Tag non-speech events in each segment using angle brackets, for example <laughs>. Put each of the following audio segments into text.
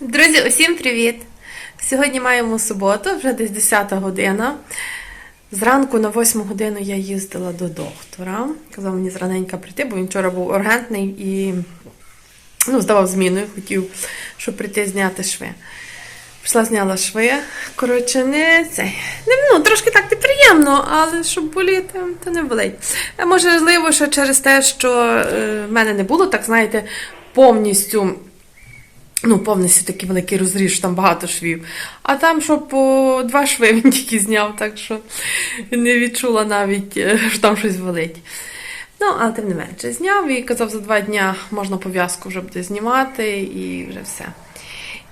Друзі, усім привіт! Сьогодні маємо суботу, вже десь 10 година. Зранку на 8 годину я їздила до доктора. Казав мені зраненько прийти, бо він вчора був ургентний і ну, здавав зміну, і хотів, щоб прийти зняти шви. Прийшла, зняла шви. Коротше, не цей. Ну, трошки так неприємно, але щоб боліти, то не болить. Е, Можливо, що через те, що е, в мене не було, так знаєте, повністю. Ну, повністю такий великий розріз, що там багато швів. А там, що по два шви він тільки зняв, так що не відчула навіть, е, що там щось болить. Ну, але тим не менше, зняв і казав, за два дня можна пов'язку вже буде знімати і вже все.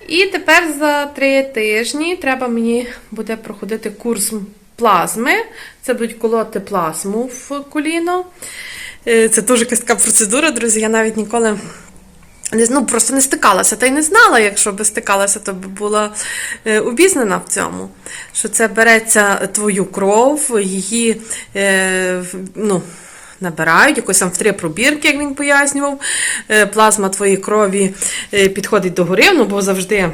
І тепер за три тижні треба мені буде проходити курс плазми. Це будуть колоти плазму в коліно. Е, Це дуже якась така процедура, друзі. Я навіть ніколи ну, просто не стикалася, та й не знала, якщо би стикалася, то би була е, обізнана в цьому. Що це береться твою кров, її е, ну, набирають, якось там в три пробірки, як він пояснював. Е, плазма твоєї крові підходить до гори, ну, бо завжди.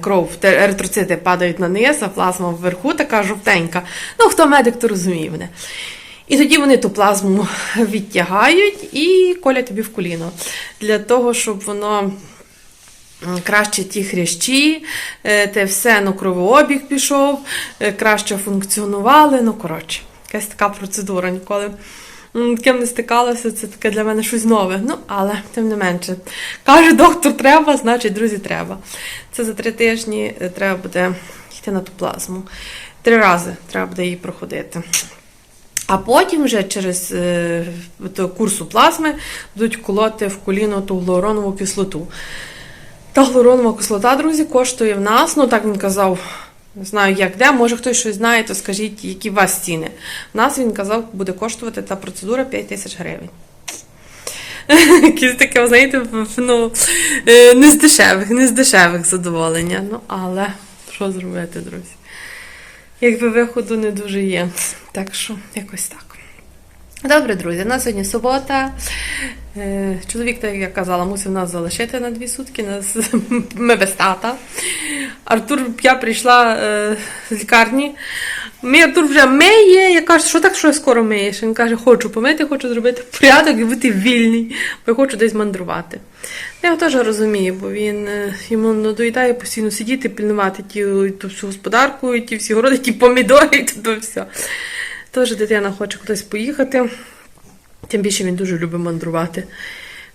Кров, еритроцити падають на низ, а плазма вверху така жовтенька. Ну, хто медик, то розуміє мене. І тоді вони ту плазму <laughs> відтягають і колять тобі в коліно. Для того, щоб воно краще ті хрящі, е, те все, ну, кровообіг пішов, е, краще функціонували. Ну, коротше, якась така процедура. Ніколи м, таким не стикалася, це таке для мене щось нове. Ну, але тим не менше. Каже, доктор, треба, значить, друзі, треба. Це за три тижні е, треба буде йти на ту плазму. Три рази треба буде її проходити. А потім вже через е, курсу плазми будуть колоти в коліно ту глуронову кислоту. Та глуронова кислота, друзі, коштує в нас, ну так він казав, не знаю як де, може хтось щось знає, то скажіть, які у вас ціни. В нас він казав, буде коштувати та процедура 5 тисяч гривень. <laughs> Якісь таке, знаєте, ну, е, не з дешевих, не з дешевих задоволення. Ну, але що зробити, друзі? Якби виходу не дуже є. Так що, якось так. Добре, друзі, на сьогодні субота. Е, Чоловік, так як я казала, мусив нас залишити на дві сутки. Нас, <laughs> ми без тата. Артур, я прийшла е, з лікарні. Мій Артур вже миє. Я кажу, що так що скоро миєш? Він каже, хочу помити, хочу зробити порядок і бути вільний, бо я хочу десь мандрувати. Я його теж розумію, бо він е, йому надоїдає постійно сидіти, пільнувати ті, ту всю господарку, і ті всі городи, ті помідори, і то все. Теж дитина хоче кудись поїхати. Тим більше він дуже любить мандрувати.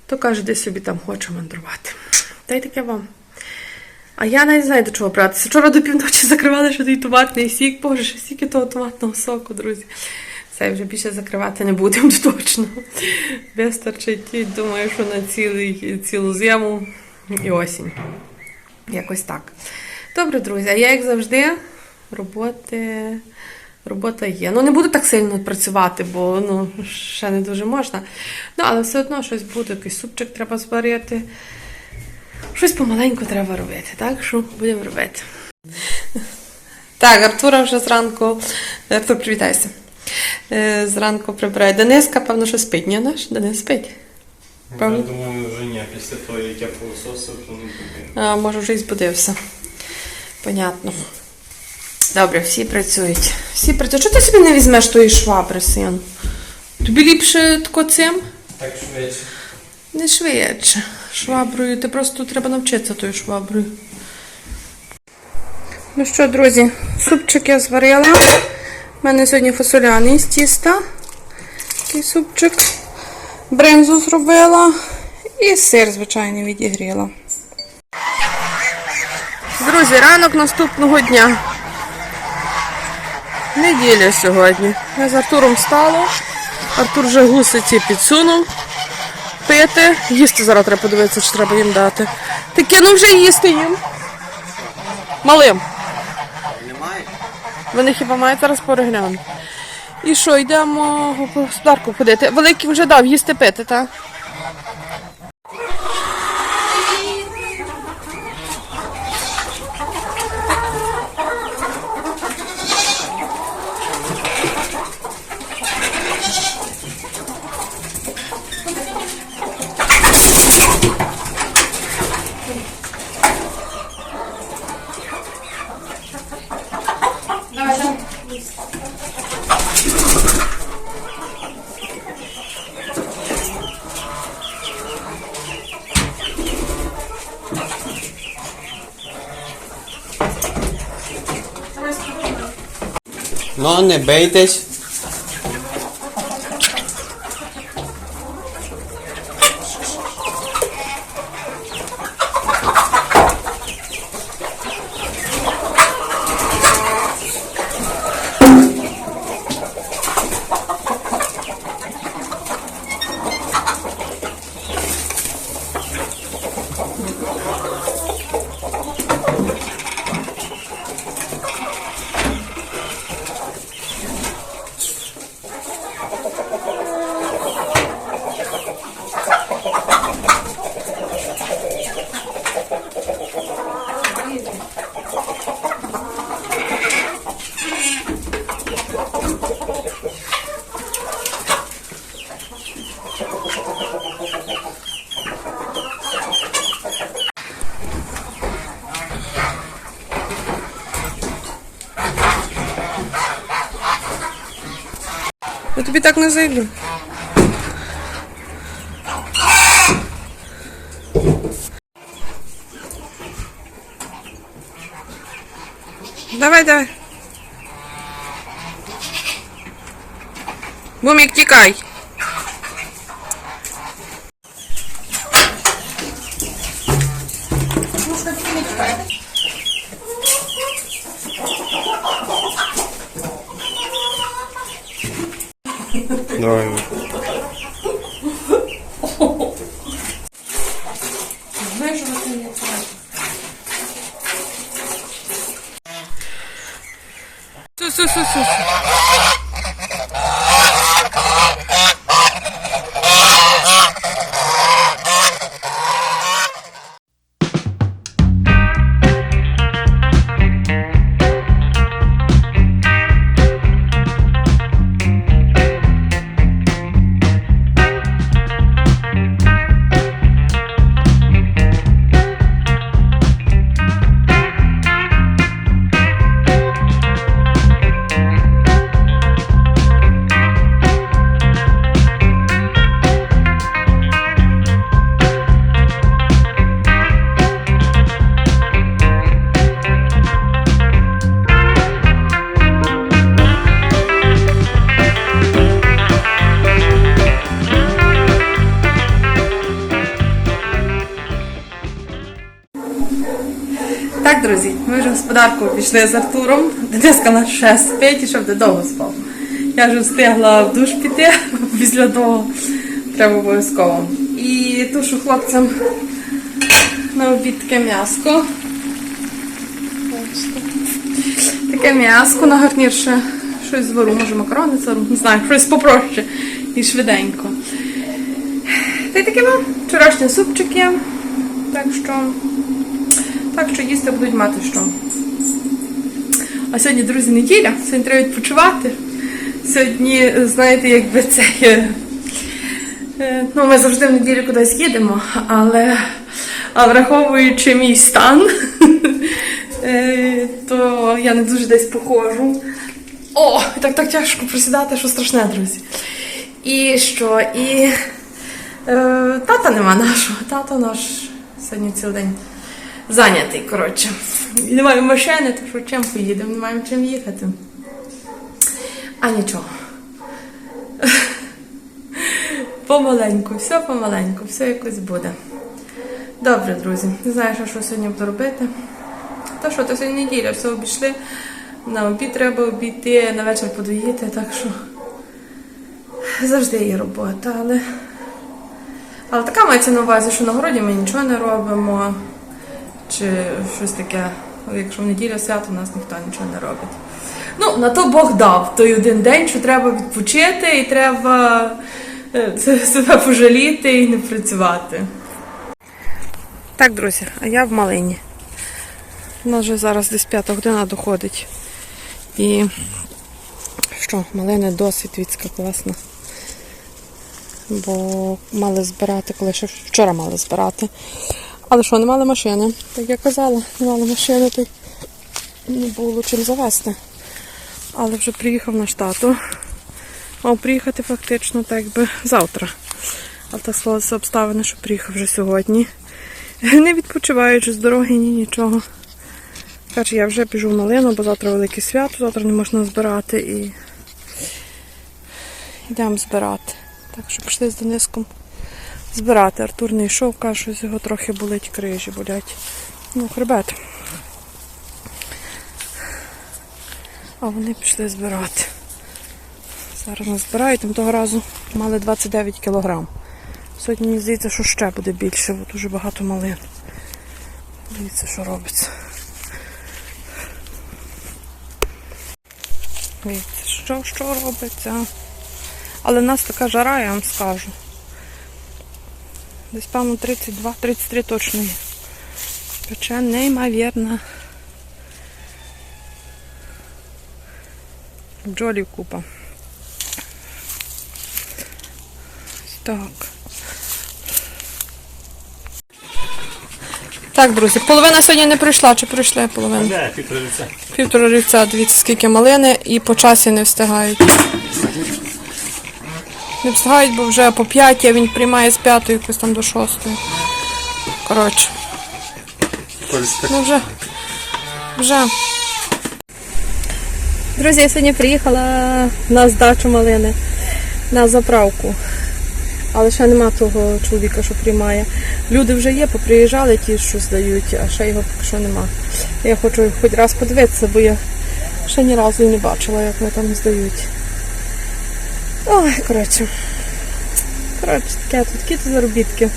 То каже, десь собі там хоче мандрувати. Та й таке вам. А я навіть знаю, до чого братися. Вчора до півночі закривали ще той томатний сік. Боже, ще стільки того томатного соку, друзі. Все, вже більше закривати не будемо <laughs> точно. Вистачить, думаю, що на цілий, цілу зиму і осінь. Якось так. Добре, друзі, а я, як завжди, роботи. Робота є. Ну, не буду так сильно працювати, бо ну, ще не дуже можна. Ну, але все одно щось буде, якийсь супчик треба зварити. Щось помаленьку треба робити, так що будемо робити. Так, Артура вже зранку. Артур, привітайся. Е, Зранку прибирає. Дениска, певно, що спить. Ні, наш? Денис спить. Я Правда? думаю, вже ні, після того, як я пилососив, то не буде. А, може, вже і збудився. Понятно. Добре, всі працюють. Всі працюють. Чого ти собі не візьмеш тої швабри, син? Тобі ліпше тако цим? Так швидше. Не швидше. Шваброю. Ти просто треба навчитися тою шваброю. Ну що, друзі, супчик я зварила. У мене сьогодні фасоляний з тіста. Такий супчик. Бринзу зробила. І сир, звичайно, відігріла. Друзі, ранок наступного дня. Неділя сьогодні. Я з Артуром встала. Артур вже гусиці підсунув пити. Їсти зараз треба подивитися, чи треба їм дати. Таке, ну вже їсти їм. Малим. Немає? Вони хіба мають зараз переглянути. І що, йдемо в господарку ходити. Великий вже дав їсти пити, так? Ну, не бийтесь. Так не. Давай, давай. Бумік, тікай. 是是是是。Друзі, ми вже в господарку пішли з Артуром. Дениска нас ще спить і щоб довго спав. Я вже встигла в душ піти <laughs> після того. Треба обов'язково. І тушу хлопцям на обід таке м'яско. Таке м'яско на гарнір щось звару, може макарони звару, не знаю, щось попроще і швиденько. Та й таке ну, вчорашні супчики. Так що так що їсти будуть мати що. А сьогодні, друзі, неділя, сьогодні треба відпочивати. Сьогодні, знаєте, якби це е, Ну, ми завжди в неділю кудись їдемо, але а враховуючи мій стан, <laughs> е, то я не дуже десь походжу. О, так так тяжко присідати, що страшне, друзі. І що? І е, тата нема нашого. Тато наш сьогодні цілий день зайнятий, коротше. І Немає машини, то що чим поїдемо, не маємо чим їхати. А нічого. Помаленьку, все помаленьку, все якось буде. Добре, друзі. Не знаю, що, що сьогодні буду робити. Та що, то сьогодні неділя, все обійшли. На обід треба обійти, на вечір подоїти, так що завжди є робота, але. Але така мається на увазі, що на городі ми нічого не робимо, чи щось таке. Якщо в неділя свято, у нас ніхто нічого не робить. Ну, на то Бог дав той один день, що треба відпочити і треба е, себе пожаліти і не працювати. Так, друзі, а я в малині. У нас вже зараз десь п'ята година доходить. І що, малина досить відська класна. Бо мали збирати, коли ще вчора мали збирати. Але що, не мали машини. Так я казала, не мали машини, то не було чим завести. Але вже приїхав наш тато. Мав приїхати фактично так би завтра. Але так склалися обставини, що приїхав вже сьогодні. <laughs> Не відпочиваючи з дороги, ні нічого. Каже, я вже біжу в малину, бо завтра велике свято, завтра не можна збирати і йдемо збирати. Так що пішли з Дениском збирати. Артур не йшов, каже, що з його трохи болить крижі, болять. Ну, хребет. А вони пішли збирати. Зараз нас збирають, там того разу мали 29 кілограм. Сьогодні мені здається, що ще буде більше, бо дуже багато малин. Дивіться, що робиться. Дивіться, що, що робиться. Але в нас така жара, я вам скажу. Десь, певно, 32-33 точно є. Пече неймовірно. Бджолів купа. Так. Так, друзі, половина сьогодні не прийшла, чи прийшла половина? Де, підтримується. Півтора рівця, дивіться, скільки малини, і по часі не встигають. Не встигають, бо вже по п'ятій, а він приймає з п'ятої, якось там до шостої. Коротше. Ну вже. Вже. Друзі, я сьогодні приїхала на здачу малини на заправку. Але ще нема того чоловіка, що приймає. Люди вже є, поприїжджали ті, що здають, а ще його поки що нема. Я хочу хоч раз подивитися, бо я ще ні разу і не бачила, як вони там здають. Ой, коротше. Коротше, таке, тут такі то заробітки.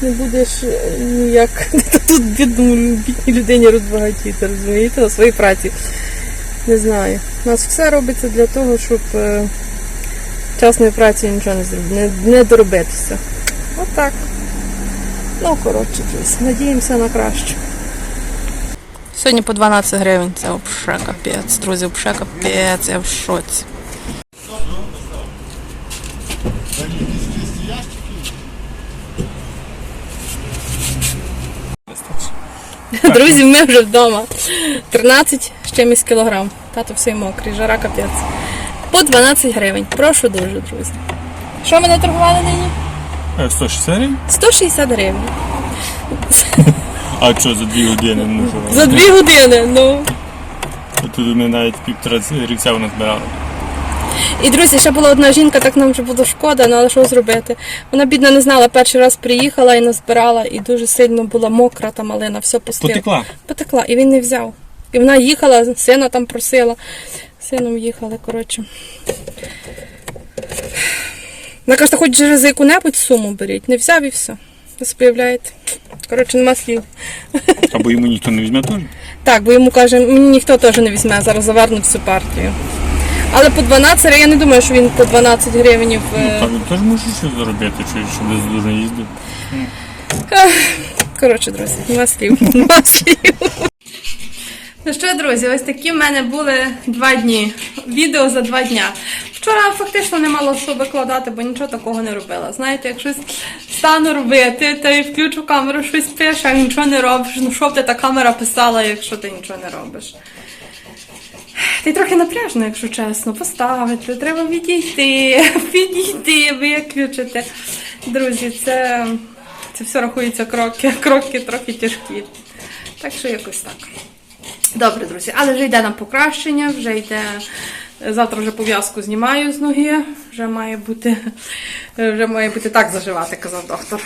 Не будеш е, ніяк <laughs> тут бідному бідній людині розбагатіти, розумієте, на своїй праці. Не знаю. У нас все робиться для того, щоб е, часної праці нічого не зробити, не, не доробитися. Отак. Ну, коротше, надіємося на краще. Сьогодні по 12 гривень, це взагалі капець. Друзі, взагалі капець, я в шоці. Друзі, ми вже вдома. 13 з чимось кілограм. Тато все мокрий, жара капець. По 12 гривень. Прошу дуже, друзі. Що ми не торгували нині? 160 гривень? 160 гривень. А що за дві години? За 2 години. Ну. Тут ми навіть півтора рівця у нас збирали. І друзі, ще була одна жінка, так нам вже було шкода, ну але що зробити? Вона бідна не знала, перший раз приїхала і назбирала, і дуже сильно була мокра та малина, все пустила. Потекла. Потекла, і він не взяв. І вона їхала, сина там просила. Сином їхали, коротше. Вона каже, хоч через яку-небудь суму беріть. Не взяв і все. Ви собі уявляєте? Коротше, нема слів. Або йому ніхто не візьме теж. Так, бо йому каже, мені ніхто теж не візьме, зараз завернуть всю партію. Але по 12, я не думаю, що він по 12 гривень. е, А він теж може щось заробити, чи щоб десь дуже їздив. Коротше, друзі, нема слів. Нема слів. Ну що, друзі, ось такі в мене були два дні. Відео за два дня. Вчора фактично не мала що викладати, бо нічого такого не робила. Знаєте, як щось стану робити, та й включу камеру, щось пише, а нічого не робиш. Ну що б ти та камера писала, якщо ти нічого не робиш? Ти трохи напряжно, якщо чесно, поставити, треба відійти, <laughs> підійти, виключити. Друзі, це, це все рахується кроки, кроки трохи тяжкі. Так що якось так. Добре, друзі, але вже йде нам покращення, вже йде. Завтра вже пов'язку знімаю з ноги, вже має бути, вже має бути так заживати, казав доктор.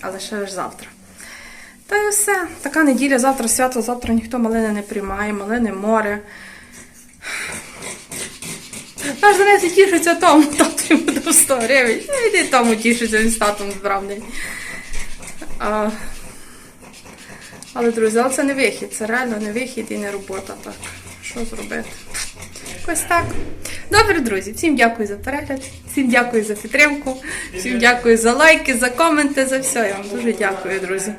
Але ще ж завтра. Та й все. Така неділя, завтра свято, завтра ніхто малини не приймає, малини море. Наш Денис тішиться тому, <laughs> тату йому дав 100 гривень. Ну, іди тому тішиться, він з татом збрав. А, але, друзі, але це не вихід, це реально не вихід і не робота. Так, що зробити? Ось так. Добре, друзі, всім дякую за перегляд, всім дякую за підтримку, всім дякую за лайки, за коменти, за все. Я вам дуже дякую, друзі.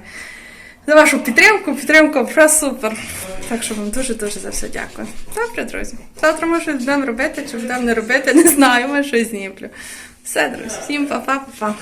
За вашу підтримку. Підтримка вже супер. Так що вам дуже-дуже за все дякую. Добре, друзі. Завтра ми щось будемо робити, чи будемо не робити, <laughs> не знаю, ми щось зніплю. Все, друзі, всім па-па-па-па.